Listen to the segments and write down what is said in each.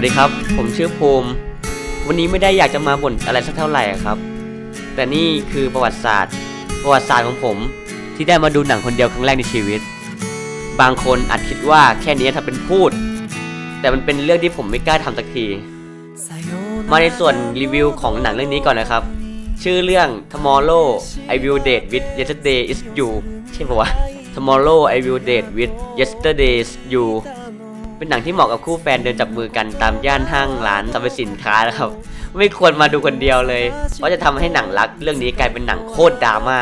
วัสดีครับ ผมชื่อภูมิ วันนี้ไม่ได้อยากจะมาบ่นอะไรสักเท่าไหร่ครับ แต่นี่คือประวัติศาสตร์ ประวัติศาสตร์ของผม ที่ได้มาดูหนังคนเดียวครั้งแรกในชีวิต บางคนอาจคิดว่าแค่นี้ทำเป็นพูด แต่มันเป็นเรื่องที่ผมไม่กล้าทำสักที มาในส่วนรีวิวของหนังเรื่องนี้ก่อนนะครับ ชื่อเรื่อง Tomorrow I Will Date with Yesterday Is You ใช่ปะวะ Tomorrow I Will Date with Yesterday's You เป็นหนังที่เหมาะกับคู่แฟนเดินจับมือกันตามย่านห้างร้านสรรพสินค้านะครับ ไม่ควรมาดูคนเดียวเลย เพราะจะทำให้หนังรัก เรื่องนี้กลายเป็นหนังโคตรดราม่า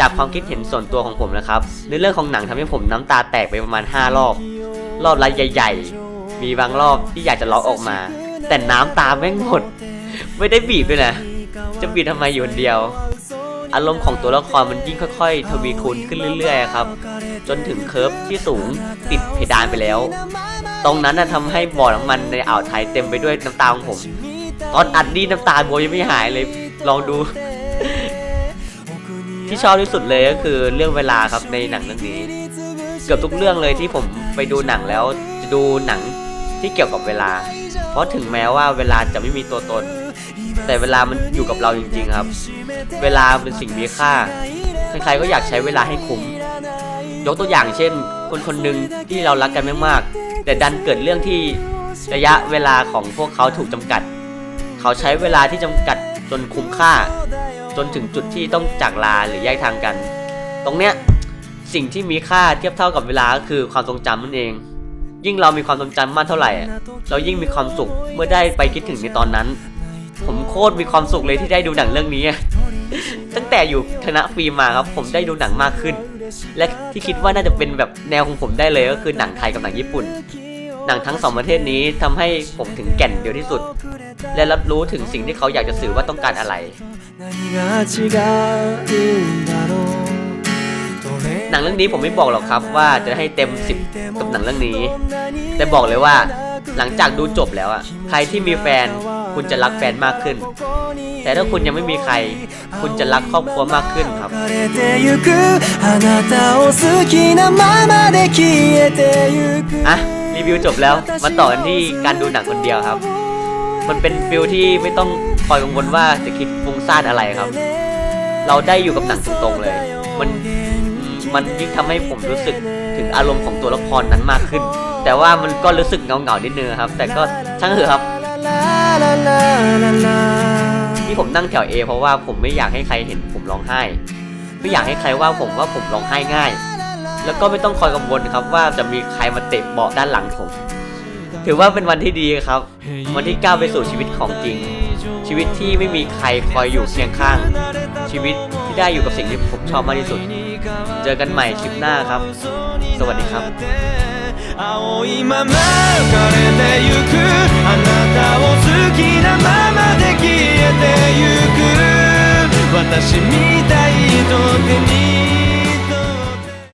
จากความคิดเห็นส่วนตัวของผมนะครับในเรื่องของหนังทำให้ผมน้ำตาแตกไปประมาณ 5 รอบ รอบละใหญ่ ๆ มีบางรอบที่อยากจะร้องออกมา แต่น้ำตาแม่งหมด ไม่ได้บีบด้วยนะ จะบีบทำไมอยู่คนเดียว อารมณ์ของตัวละครมันยิ่งค่อยๆ ทวีคูณขึ้นเรื่อยๆครับ จนถึงเคิร์ฟที่สูงติดเพดานไปแล้ว ตรงนั้นนะทำให้บ่อน้ำมันในอ่าวไทยเต็มไปด้วยน้ำตาของผม ตอนอัดนี่น้ำตาโบยยังไม่หายเลยลองดู ที่ชอบที่สุดเลยก็คือเรื่องเวลาครับในหนังเรื่องนี้ เกือบทุกเรื่องเลยที่ผมไปดูหนังแล้วจะดูหนังที่เกี่ยวกับเวลา เพราะถึงแม้ว่าเวลาจะไม่มีตัวตน แต่เวลามันอยู่กับเราจริงๆครับ เวลาเป็นสิ่งมีค่า ใครๆก็อยากใช้เวลาให้คุ้ม ยกตัวอย่างเช่น คนคนหนึ่งที่เรารักกันมากๆแต่ดันเกิดเรื่องที่ระยะเวลาของพวกเขาถูกจำกัด เขาใช้เวลาที่จำกัดจนคุ้มค่า จนถึงจุดที่ต้องจากลาหรือแยกทางกัน ตรงเนี้ยสิ่งที่มีค่าเทียบเท่ากับเวลาก็คือความทรงจำนั่นเอง ยิ่งเรามีความทรงจำมากเท่าไหร่ เรายิ่งมีความสุขเมื่อได้ไปคิดถึงในตอนนั้น ผมโคตรมีความสุขเลยที่ได้ดูหนังเรื่องนี้ ตั้งแต่อยู่คณะฟิล์มมาครับ ผมได้ดูหนังมากขึ้น และที่คิดว่าน่าจะเป็นแบบแนวของผมได้เลยก็คือหนังไทยกับหนังญี่ปุ่น หนังทั้งสองประเทศนี้ทำให้ผมถึงแก่นเดียวที่สุด และรับรู้ถึงสิ่งที่เขาอยากจะสื่อว่าต้องการอะไร หนังเรื่องนี้ผมไม่บอกหรอกครับว่าจะให้เต็มสิบกับหนังเรื่องนี้ แต่บอกเลยว่าหลังจากดูจบแล้วอะใครที่มีแฟน คุณจะรักแฟนมากขึ้น แต่ถ้าคุณยังไม่มีใคร คุณจะรักครอบครัวมากขึ้นครับอะรีวิวจบแล้วมาต่อกันที่การดูหนังคนเดียวครับ มันเป็นฟิลที่ไม่ต้องคอยกังวลว่าจะคิดฟุ้งซ่านอะไรครับ เราได้อยู่กับหนังตรงๆเลย มันมันยิ่งทำให้ผมรู้สึกถึงอารมณ์ของตัวละครนั้นมากขึ้น แต่ว่ามันก็รู้สึกเงาๆนิดนึงครับ แต่ก็ช่างเถอะครับ ที่ผมนั่งแถว A เพราะว่าผมไม่อยากให้ใครเห็นผมร้องไห้ ไม่อยากให้ใครว่าผมว่าผมร้องไห้ง่าย แล้วก็ไม่ต้องคอยกังวลครับว่าจะมีใครมาเตะเบาะด้านหลังผม ถือว่าเป็นวันที่ดีครับ วันที่ก้าวไปสู่ชีวิตของจริง ชีวิตที่ไม่มีใครคอยอยู่เคียงข้าง ชีวิตที่ได้อยู่กับสิ่งที่ผมชอบมากที่สุด เจอกันใหม่คลิปหน้าครับ สวัสดีครับ 青いまま浮かれてゆく。あなたを好きなままで消えてゆく。私みたいと手に